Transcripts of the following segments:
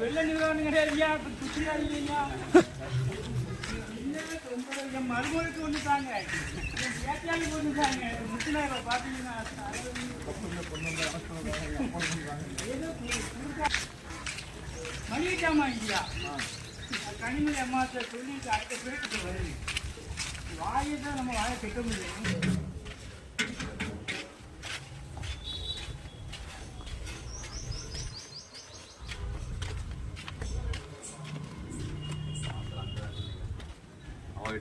வெள்ள நிர்வாகம் கிடையாது ஐயா குச்சிக்காதீங்க ஒன்று தாங்க ஏற்றாளுக்கு ஒன்று தாங்க முத்துனாங்க பார்த்தீங்கன்னா மணிக்கிட்டாமா ஐயா கனிமொழி அம்மா சொல்லிட்டு அடுத்த பேருக்கு வருது. வாயை தான் நம்ம வாயை கெட்ட முடியும்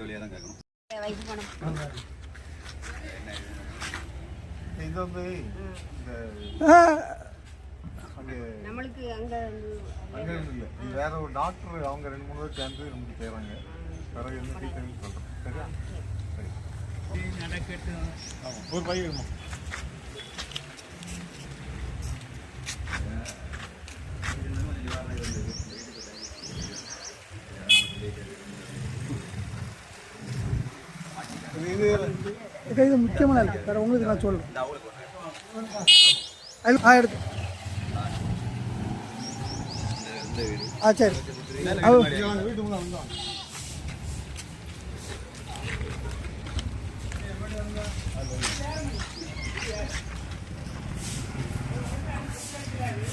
வழியாக தான் கேட்கணும் இது வந்து இந்த அங்கே நம்மளுக்கு அங்கே அங்கே இல்லை வேற ஒரு டாக்டர் அவங்க ரெண்டு மூணு பேர் சேர்ந்து நமக்கு செய்கிறாங்க பிறகு என்ன ட்ரீட்மெண்ட் சொல்கிறேன் சரியா? சரி நடக்கட்டும் ஆமாம் ஒரு பையன் வேணுமா? இது இது முக்கியமான இருக்கு. வேற உங்களுக்கு நான் சொல்றேன் அது- ஆ எடுத்து. ஆ சரி.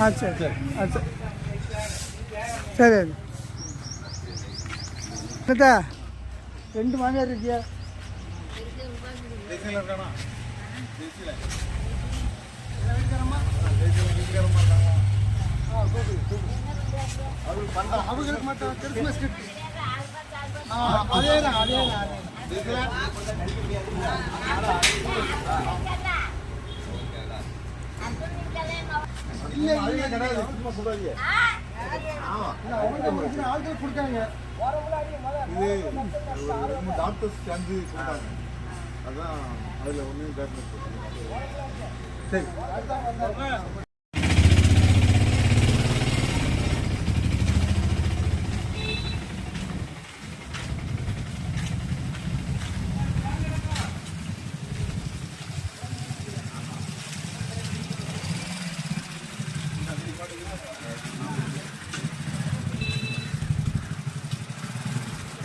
அது வீட்டு சரி. சரி ரெண்டு மாமியார் இருக்கியா? அவங்களுக்கு அவங்களுக்கு மட்டும் கிறிஸ்மஸ் கிஃப்ட் அதே தான் அதே தான் இல்லை இல்லை கிடையாது சும்மா சொல்றாதீங்க அவங்க ஆட்கள் கொடுத்தாங்க. இது டாக்டர்ஸ் சேர்ந்து சொல்றாங்க அதான் அதில் ஒன்றும் சரி.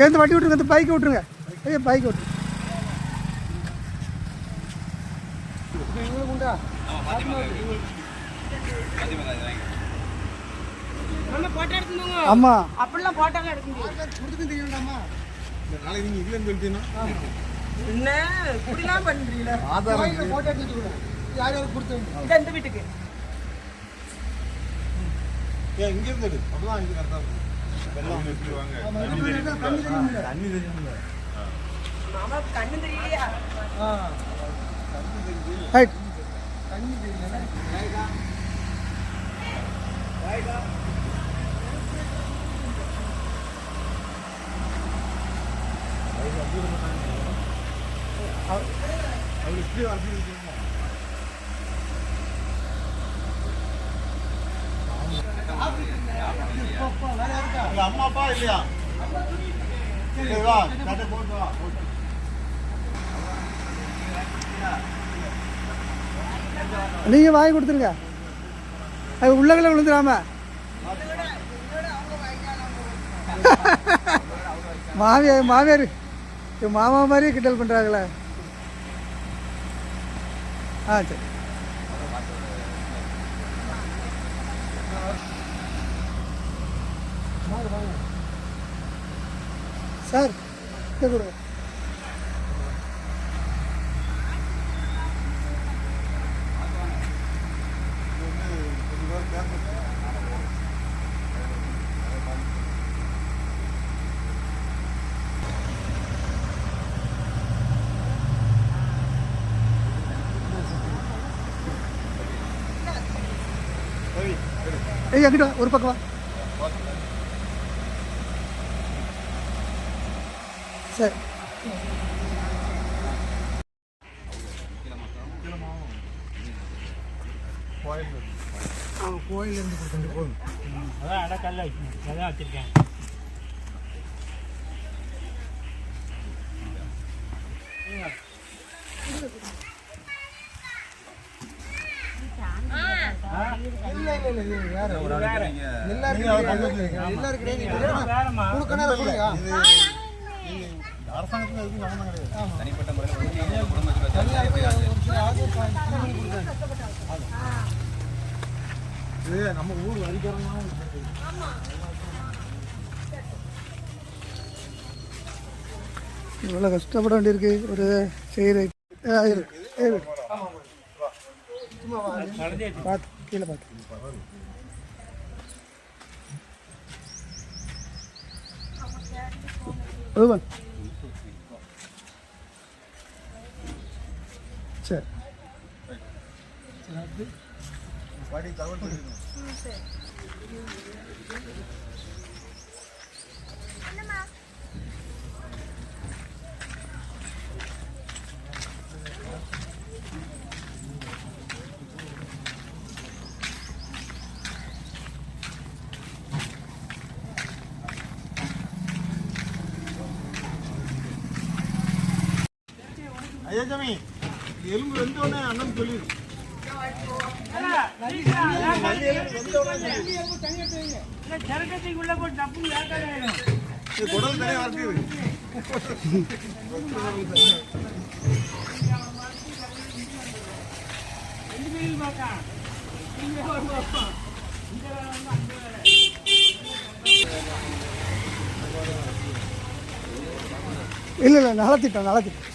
எந்த வண்டி விட்டுருங்க இந்த பைக்கை விட்டுருங்க. ஐயா பைக்கை விட்டுருங்க ஆமாம் அப்படிலாம் போட்டோலாம் எடுக்க முடியாது. இந்த என்ன? இப்படிலாம் பண்றீங்களா? போட்டோ எடுத்து யார் யார் கொடுத்தாங்க இது எந்த வீட்டுக்கு. ஏன் இங்கே இருந்து. அப்பதான் இங்கே இருக்கும். நிறுத்திடுவாங்க தண்ணி தெரியும் மாமா கண்ணு தெரியலையா ரைட் அவர் இப்படி வரணும் அம்மா அப்பா இல்லையா? சரி வா போட்டு வா போட்டு. நீங்கள் வாங்கி கொடுத்துருங்க. அது உள்ளகளை விழுந்துடாம. மாமியார் மாமியார் மாமா மாதிரியே கிண்டல் பண்ணுறாங்களே ஆ சரி. சார் இதை கொடுங்க. ஏய் அங்கிட்ட ஒரு பக்கம் வா. சரி. கோயிலேருந்து கொடுத்துட்டு போதும் அதான் அடக்கல்ல அதான் வச்சுருக்கேன். எல்லாருக்கும் எல்லாருக்கும் அரசாங்கத்துல எதுவும் சம்மந்தம் கிடையாது. தனிப்பட்ட முறையில் இது நம்ம ஊர் வரிக்காரங்களாம் இவ்வளோ கஷ்டப்பட வேண்டியிருக்கு. ஒரு செய்கிற பார்த்து கீழே பார்த்து ரூபன். தகவல் சொல்லிருக்கணும் ஐயா சாமி எலும்பு வெந்த அண்ணன் சொல்லிடு. சரக்கத்துக்கு உள்ள போட்டு டப்புன்னு குடல் தனியாக இல்லை இல்லை நலத்திட்டம் நலத்திட்டம்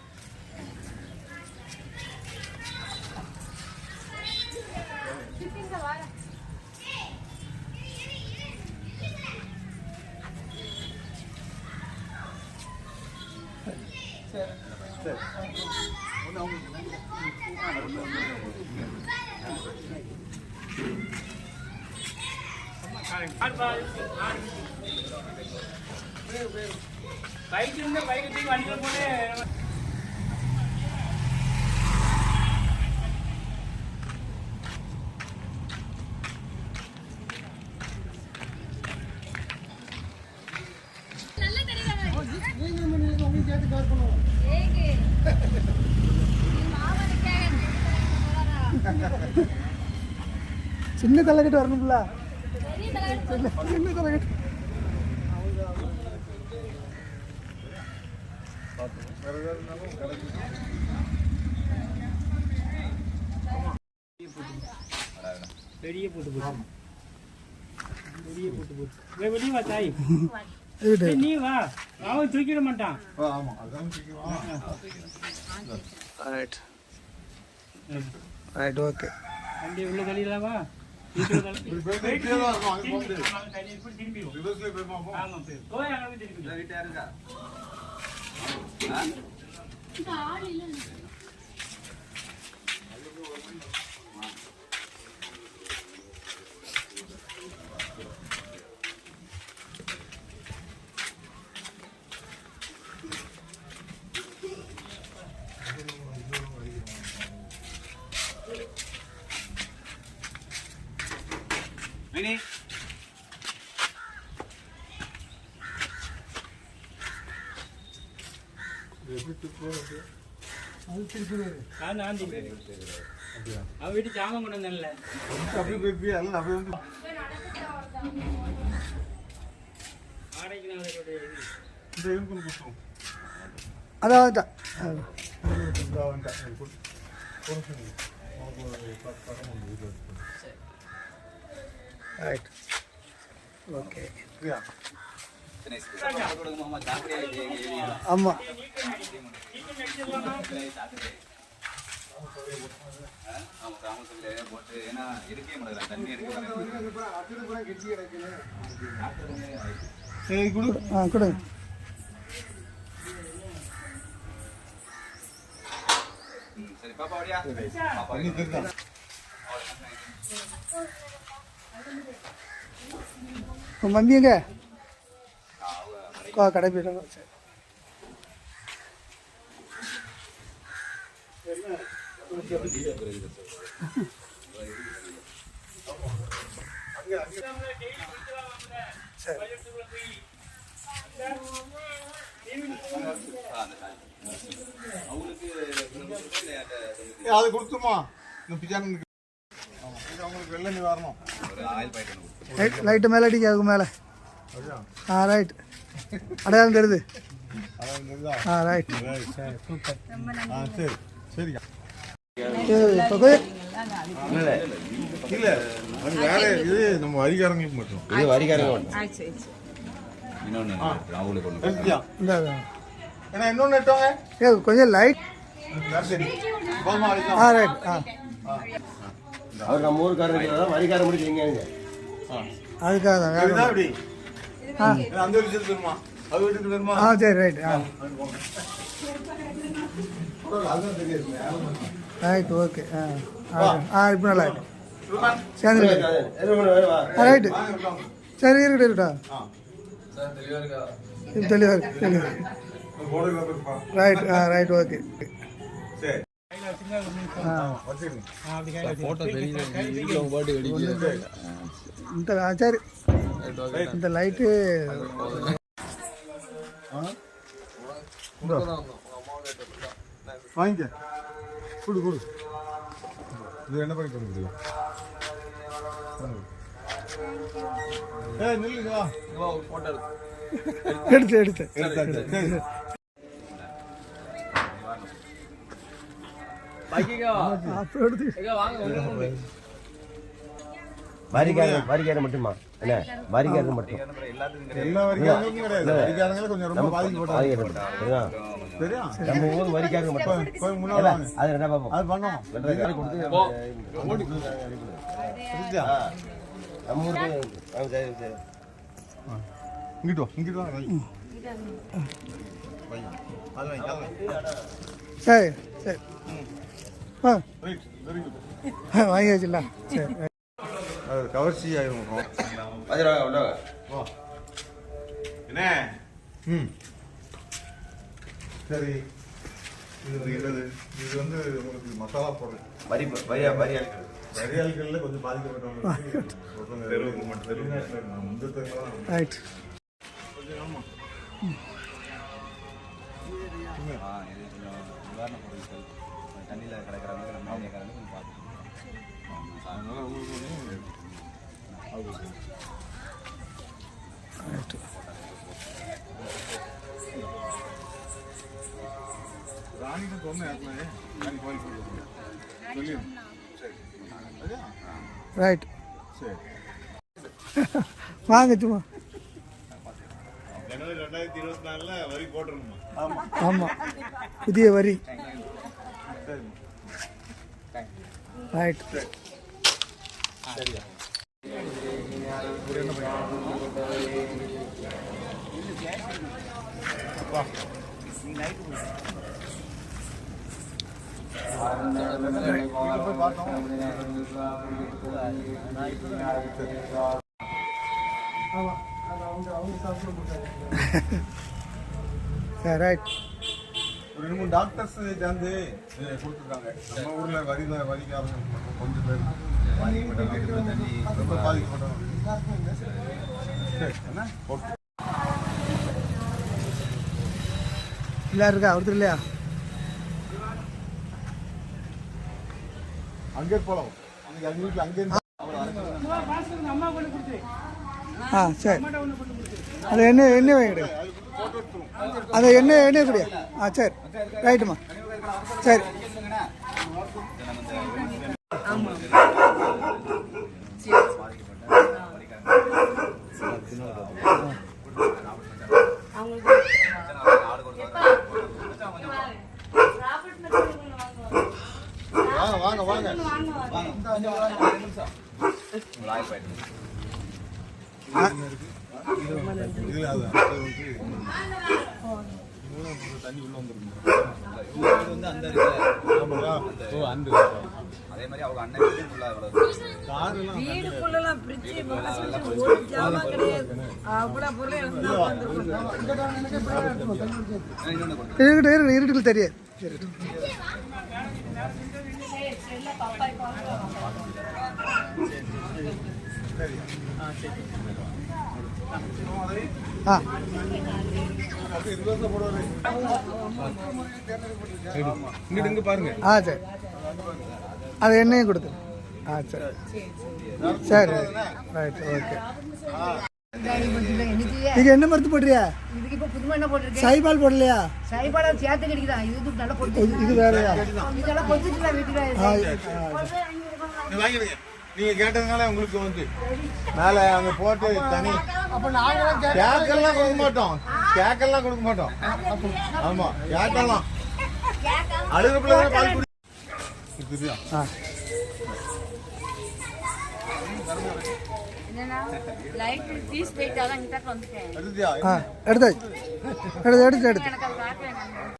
பைக் இருந்தா பைக் தூக்கி போட்டு சின்ன தலைக்கட்டு வரணும்ல சின்ன சின்ன தலைக்கட்டு பெரிய போட்டு போட்டு பெரிய போட்டு போட்டு வெளிய வா தாய் நீ வா. அவன் தூக்கிட மாட்டான். ரைட் ரைட் ஓகே வண்டி உள்ள தள்ளிடலாமா போய் அங்கே திரும்பி முடியாது ஆமா, தள்ளி இப்படி திரும்பிடும் ரிவர்ஸ்லேயே போய் பார்ப்போம் ஆமா போய் போய் அங்க போய் திரும்பிடும் வீட்டா இருக்கா Ini. அது திருப்பி நான் நான் திரும்பி அவன் வீட்டு ஜாமான் கொண்டு வந்தேன்ல. அப்படியே போய் எல்லாம் அப்படியே வந்து அதோட இது. இந்த எலும்பு கொடுத்துரும் அதான். ஒரு நிமிஷம் ரைட் ஓகே ஆமாம் போட்டு ஏன்னா எடுக்கவே முடியல தண்ணி எடுக்க சரி கொடு. ஆ கொடுங்க ம், சரி பாப்பா வரியா பாப்பா பண்ணி தெரிஞ்சா உன் மம்மி எங்க? கடை போயிட்டாங்க சரி. அது கொடுத்துமா அவங்களுக்கு வெள்ள நிவாரணம். ஒரு ஆயில் பாக்கெட் ஒன்று கொடுத்து லைட் லைட்டு மேலே அடிக்க அதுக்கு மேலே. ஆ ரைட் அடையாளம் தெரியுது. ஆ ரைட் ஆ சரி. சரிங்க. இப்போ இல்ல அது வேற இது நம்ம வரிகாரங்களுக்கு மட்டும். இது வரிகாரங்க ஒன்று இன்னொன்று அவங்களுக்கு ஒன்று எடுத்துட்டியா இந்த ஏன்னா இன்னொன்று எட்டோங்க ஏ கொஞ்சம் லைட் ஆ ரைட் ஆ. அவர் நம்ம ஊருக்காரருக்கு வரிகாரம் முடிக்கிறீங்க அதுக்காக தான் ஏன்னா அந்த வீட்டுக்கு வருமா? அது வீட்டுக்கு வருமா? ஆ சரி ரைட் ஆ. ரைட் ஓகே ஆ. ஆ இப்போ நல்லா இருக்கு. சேர்ந்து ரைட்டு சரி இருக்கட்டும் இருக்கட்டும் இது தெளிவாக இருக்கு? தெளிவாக இருக்கு போட்டோகிராஃபர் ரைட் ஆ ரைட் ஓகே சரி. இந்த சரி இந்த லைட்டு வாங்கிக்க கொடு கொடு இது என்ன பண்ணி போட்டோ எடுத்து. எடுத்து எடுத்து. வரிகாரம் வரிகாரம் மட்டுமா? என்ன? வரிகாரம் மட்டும். எல்லா வரிக்காரங்களுக்கும் கிடையாது. வரிக்காரங்களே கொஞ்சம் ரொம்ப பாதிக்கப்பட்டாங்க நம்ம ஊர் வரிகாரங்க மட்டும். போய் முன்னாடி வாங்க. அது என்ன பார்ப்போம் அது பண்ணோம் வெள்ளக்காரி கொடுத்து நம்ம சரி சரி. இங்கிட்டு வா இங்கிட்டு வா. சரி ஆ. ரைட் வெரி குட் வாங்கி வச்சிடலாம் சரி. அது கவர்ச்சி வா. என்ன? ம். சரி. இது என்னது? இது வந்து உங்களுக்கு மசாலா பொருள். வரி வரியா வரியா வரியாளிகள்ல கொஞ்சம் பாதிக்கப்பட்டவங்க தெருவுக்கு மட்டும் தெருவு இந்த தெருவுலாம் ரைட் கொஞ்சம் ஆமா. ஆ இது தண்ணியில் கிடக்கிறவங்க நம்ம ஏரியாக்காரங்க கொஞ்சம் பார்த்துக்கணும் அதனால உங்களுக்கு ரைட் ராணிக்கு சொன்னேன் ஏற்கனவே ராணி கோயில் கொடுக்கணும் சொல்லிடுறேன் சரி சரியா ரைட் சரி வாங்க சும்மா. ஜனவரி ரெண்டாயிரத்தி இருபத்தி நாலுல வரி போட்டுருணுமா ஆமாம் புதிய வரி. ரைட் சரியா சரி ரைட் ஒரு ரெண்டு மூணு டாக்டர்ஸ் சேர்ந்து கொடுத்துருக்காங்க. நம்ம ஊர்ல வரி வரிக்காரங்க கொஞ்சம் பேர் ரொம்ப என்ன? ஓகே எல்லாரும் இருக்கா? ஒருத்தர் இல்லையா? அங்கே போகலாம் அன்னைக்கு அவங்க வீட்டில் அங்கே ஆ சரி. அது எண்ணெய் எண்ணெய் வாங்கிடு? அது எண்ணெய் எண்ணெய் குடியா ஆ சரி. ரைட்டுமா சரி. வாங்குவாங்க வாங்க வாங்க தண்ணி உள்ள வந்துருக்கு இது வந்து அந்த ஓ அந்த அதே மாதிரி அவங்க அண்ணன் வீடு ஃபுல்லா இவ்வளவு காரெல்லாம் வீடுக்குள்ளலாம் ஃப்ரிட்ஜ் ஒரு ஜாமான் கிடையாது. அவ்வளோ பொருளை இருந்தா வந்துருக்கும் இன்னொன்று கொடுத்து இருக்கட்டும் இருக்கட்டும் இருட்டுல தெரியாது ஆ இங்கிட்டு ஆ. ஆ சரி. அது என்னையும் கொடுத்து. ஆ சரி. சரி. ரைட் ஓகே நீங்கள் என்ன மருந்து போடுறியா? சைபால் போடலையா? சேர்த்து கிடைக்குதான் இது நல்லா இது- இது வேறையா நீங்க கேட்டதுனால உங்களுக்கு வந்து. மேல அங்க போட்டு தனி. கேக்கெல்லாம் கொடுக்க மாட்டோம். கேக்கெல்லாம் கொடுக்க மாட்டோம். ஆமா கேக்கெல்லாம். அழுகிற பிள்ளை தானே பால் குடி இதுதான் ஆ என்னன்னா லைட் பீஸ் போயிட்டாதான் இங்கிட்ட வந்துட்டேன் அதுதியா ஆ எடுத்தாச்சு எடுத்து எடுத்து எடுத்து.